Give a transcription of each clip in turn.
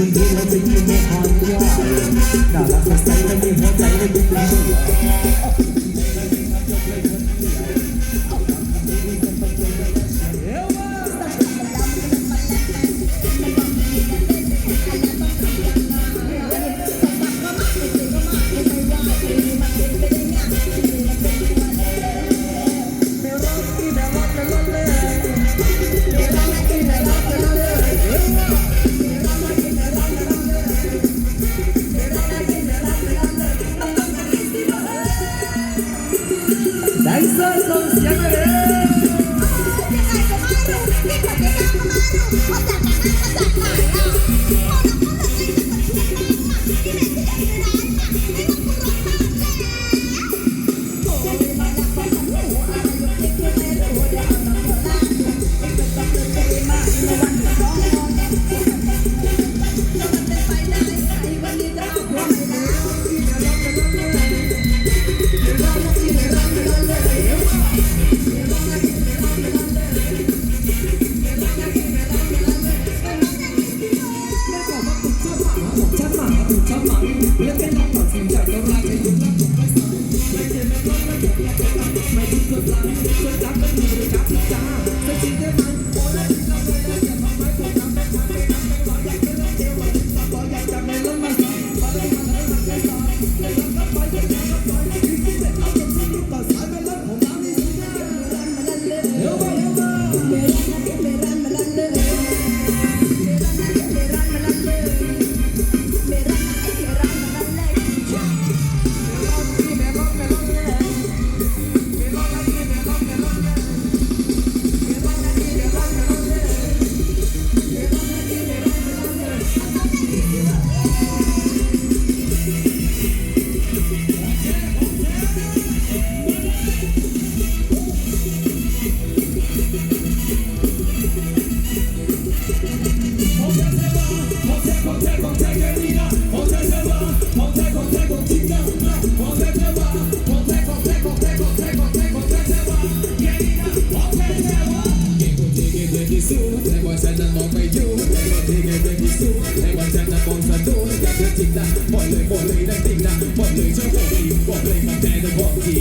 ไม่ดีแล้วสิ่งที่ไม่เอาด่ารักใส่ไม่มีหัวใจไม่ดี ที่สู้แต่ว่าฉันนั้นมองไม่อยู่แต่ก็ที่เกิดเป็นที่สู้แต่ว่าฉันนั้นมองสะดุดแต่ก็จริงนะหมดเลยหมดเลยนะจริงนะหมดเลยชอบบอกดีบอกเลยมาแต่จะบอกดี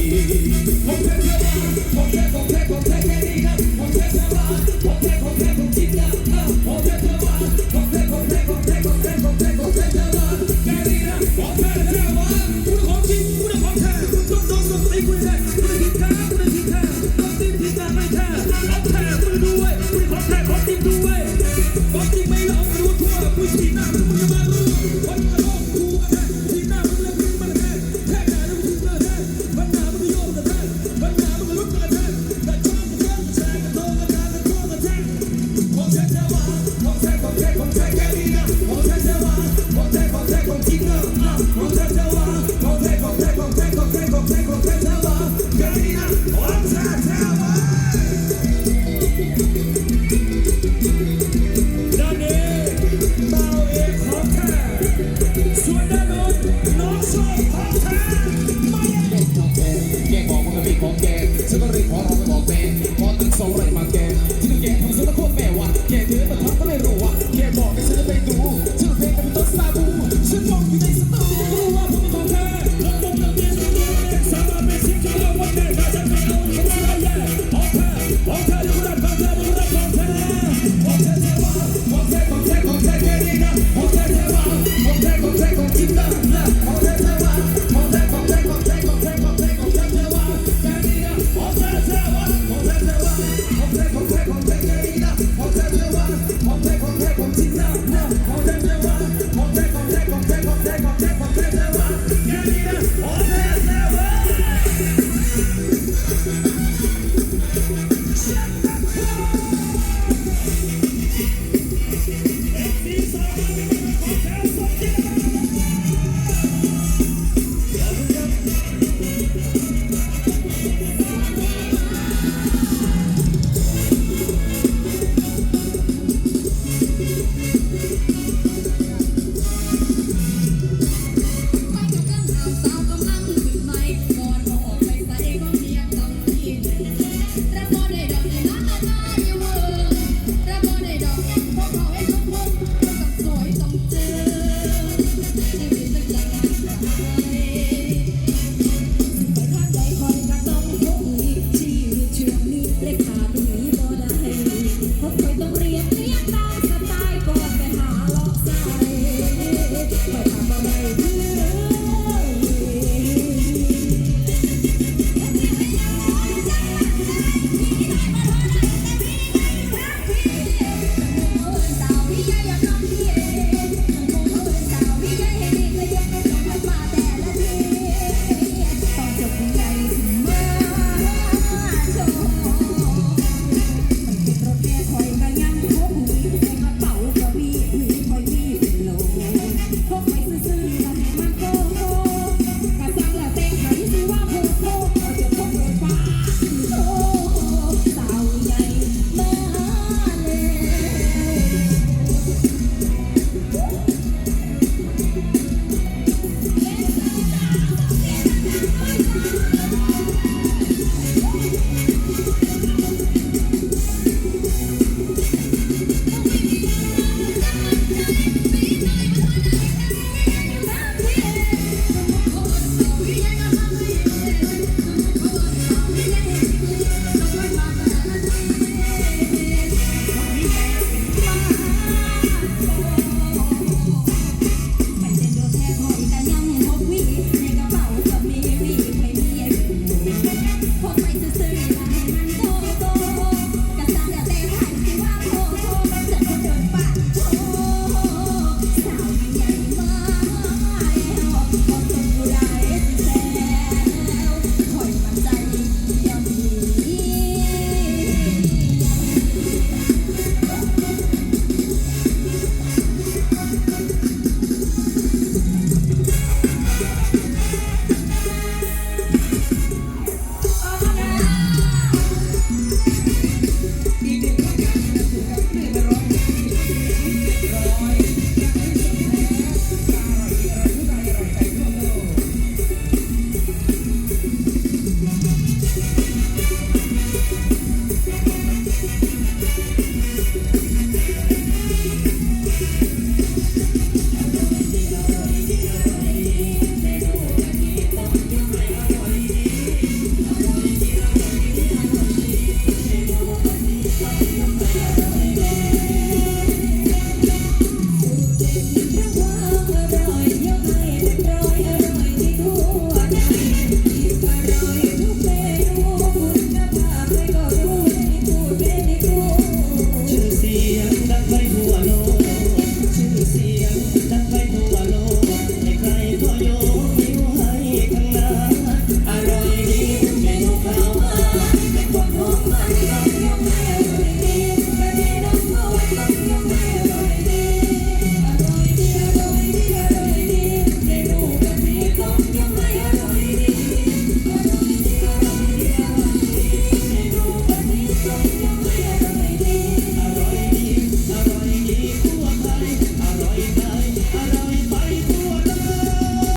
ผมแค่แค่บอกผมแค่ผมแค่ผมแค่แค่นี้นะผมแค่แค่บอกผมแค่ผมแค่